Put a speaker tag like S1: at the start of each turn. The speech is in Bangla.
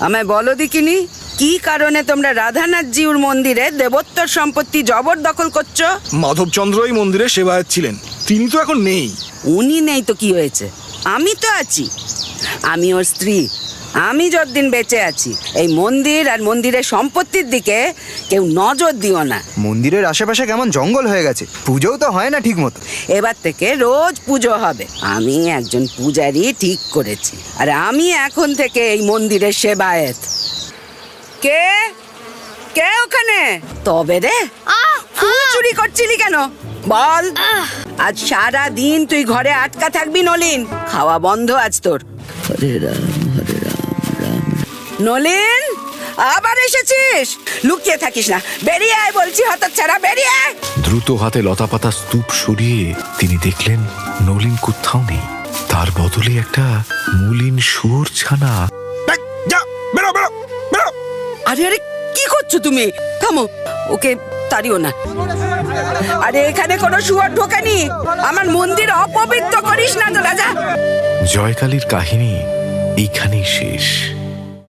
S1: আমায় বলো দিকিনি কি কারণে তোমরা রাধানাথ জিউর মন্দিরে দেবত্বর সম্পত্তি জবরদখল করছ?
S2: মাধবচন্দ্র এই মন্দিরে সেবায়ত ছিলেন তিনি তো এখন নেই।
S1: উনি নেই তো কি হয়েছে? আমি তো আছি। আমি ওর স্ত্রী আমি যতদিন বেঁচে আছি এই মন্দির আর মন্দিরের সম্পত্তির দিকে কেউ নজর দিও না।
S3: মন্দিরের আশেপাশে কেমন জঙ্গল হয়ে গেছে পুজোও তো হয় না ঠিক মতো
S1: এবার থেকে রোজ পুজো হবে। আমি একজন পূজারি ঠিক করেছি আর আমি এখন থেকে এই মন্দিরের সেবায়েত। কে? কে ওখানে? তবে রে ফুল চুরি করছিলি কেন? বল। আজ সারা দিন তুই ঘরে আটকা থাকবি নলিন খাওয়া বন্ধ আজ তোর। হরে রাম হরে রাম রাম নলিন আবার এসেছিস? লুকিয়ে থাকিস না। বেরিয়ে আয় বলছি হতচ্ছাড়া বেরিয়ে আয়।
S4: দ্রুত হাতে লতাপাতা স্তূপ সরিয়ে তিনি দেখলেন নলিন কোথাও নেই। তার বদলে একটা মলিন শুয়োর ছানা।
S1: আরে আরে কি করছ তুমি? থামো ওকে তাড়িও না। আরে এখানে কোনো শুয়ার ঢোকেনি। আমার মন্দির অপবিত্র করিস না তো রাজা।
S4: জয়কালীর কাহিনী এইখানেই শেষ।